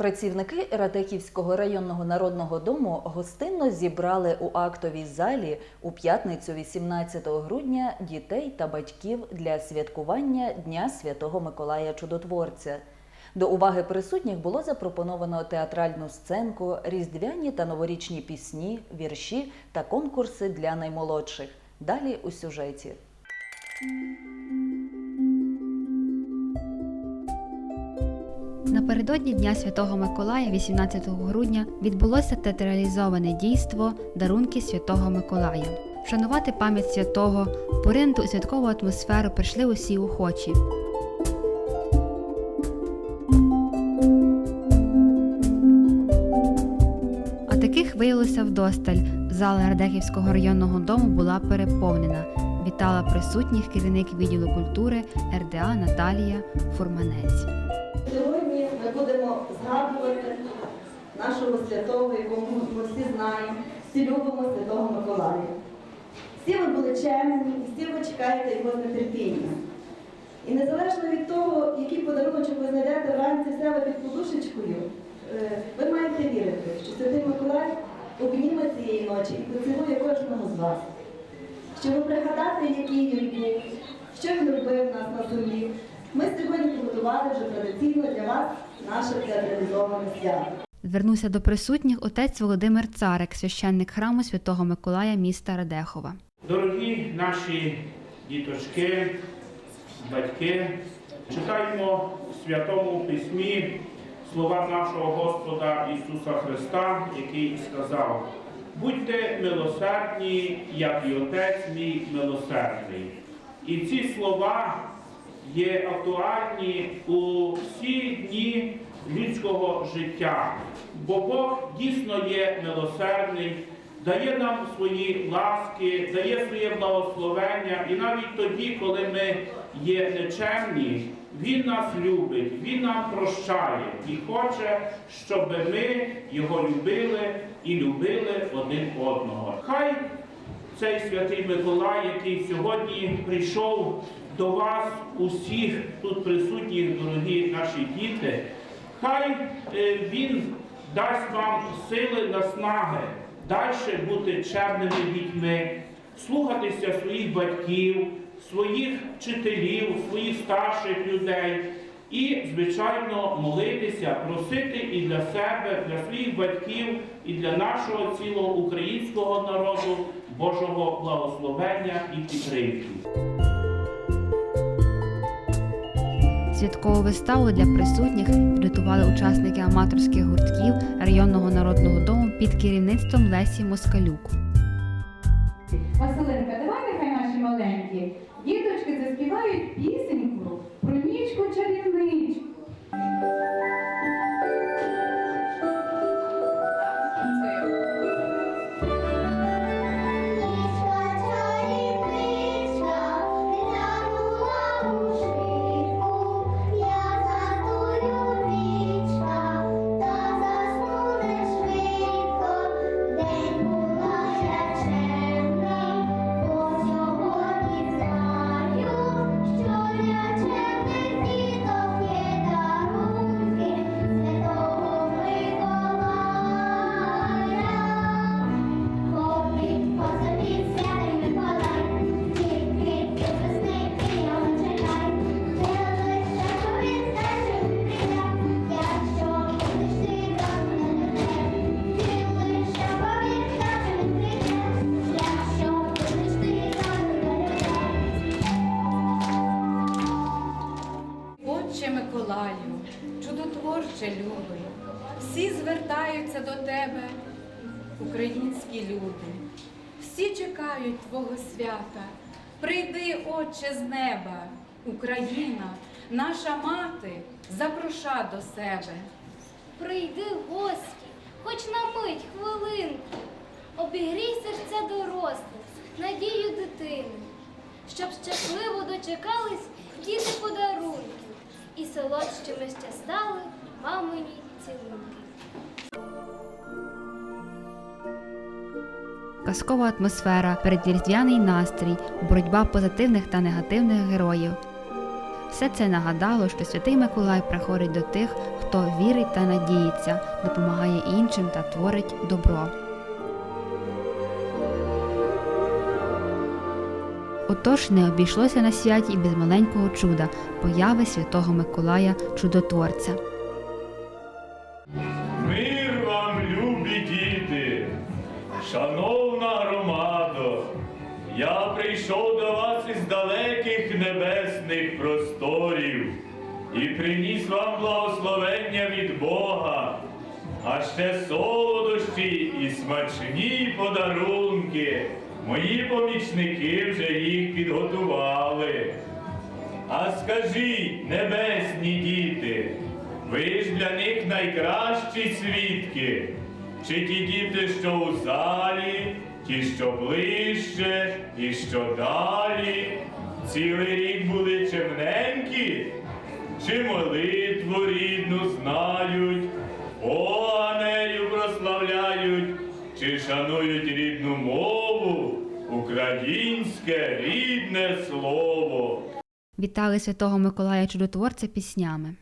Працівники Радехівського районного народного дому гостинно зібрали у актовій залі у п'ятницю 18 грудня дітей та батьків для святкування Дня Святого Миколая Чудотворця. До уваги присутніх було запропоновано театральну сценку, різдвяні та новорічні пісні, вірші та конкурси для наймолодших. Далі у сюжеті. Напередодні Дня Святого Миколая, 18 грудня, відбулося театралізоване дійство Дарунки Святого Миколая. Вшанувати пам'ять святого, поринути у святкову атмосферу прийшли усі охочі. А таких виявилося вдосталь. Зала Радехівського районного дому була переповнена. Вітала присутніх керівник відділу культури РДА Наталія Фурманець. Будемо згадувати нашого святого, якого ми всі знаємо, всі любимо Святого Миколая. Всі ви були чемні, і всі ви чекаєте його з нетерпінням. І незалежно від того, який подарунок ви знайдете вранці себе під подушечкою, е, ви маєте вірити, що Святий Миколай обніме цієї ночі і поцілує кожного з вас. Щоб пригадати, який він був, що він робив нас на землі, ми сьогодні підготували вже традиційно для вас наше театралізоване свято. Звернувся до присутніх отець Володимир Царик, священник храму Святого Миколая міста Радехова. Дорогі наші діточки, батьки, читаємо в Святому Письмі слова нашого Господа Ісуса Христа, який сказав: Будьте милосердні, як і Отець мій милосердний. І ці слова є актуальні у всі дні людського життя, бо Бог дійсно є милосердний, дає нам свої ласки, дає своє благословення, і навіть тоді, коли ми є нечемні, Він нас любить, Він нам прощає і хоче, щоб ми його любили і любили один одного. Хай цей святий Миколай, який сьогодні прийшов до вас, усіх тут присутніх, дорогі наші діти, хай е, він дасть вам сили наснаги далі бути чемними дітьми, слухатися своїх батьків, своїх вчителів, своїх старших людей. І, звичайно, молитися, просити і для себе, для своїх батьків, і для нашого цілого українського народу Божого благословення і підтримки. Святкову виставу для присутніх підготували учасники аматорських гуртків районного народного дому під керівництвом Лесі Москалюк. Василинка, давай нехай наші маленькі діточки заспівають пісеньку Миколаю, чудотворче любий, всі звертаються до тебе, українські люди, всі чекають Твого свята. Прийди, Отче, з неба, Україна, наша мати, запроша до себе. Прийди гості, хоч на мить, хвилинку, обігрій серця дорослих, надію дитини, щоб щасливо дочекались діти подарунків і солодшими ще стали мамині цілунки. Казкова атмосфера, передріздвяний настрій, боротьба позитивних та негативних героїв. Все це нагадало, що святий Миколай приходить до тих, хто вірить та надіється, допомагає іншим та творить добро. Отож не обійшлося на святі і без маленького чуда появи святого Миколая Чудотворця. Мир вам, любі діти, шановна громадо, я прийшов до вас із далеких небесних просторів і приніс вам благословення від Бога, а ще солодощі і смачні подарунки. Мої помічники вже їх підготували. А скажіть, небесні діти, ви ж для них найкращі свідки, чи ті діти, що у залі, ті, що ближче, і що далі, цілий рік були чемненькі, чи молитву українське рідне слово. Вітали святого Миколая Чудотворця піснями.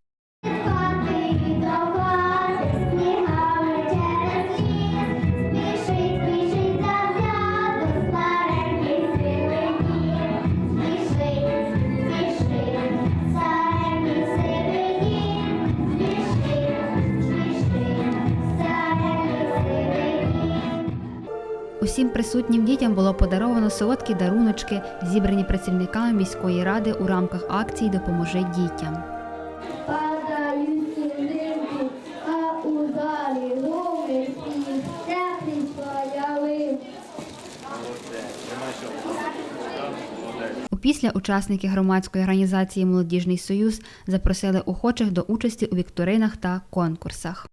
Усім присутнім дітям було подаровано солодкі даруночки, зібрані працівниками міської ради у рамках акції Допоможи дітям. Опісля учасники громадської організації Молодіжний Союз запросили охочих до участі у вікторинах та конкурсах.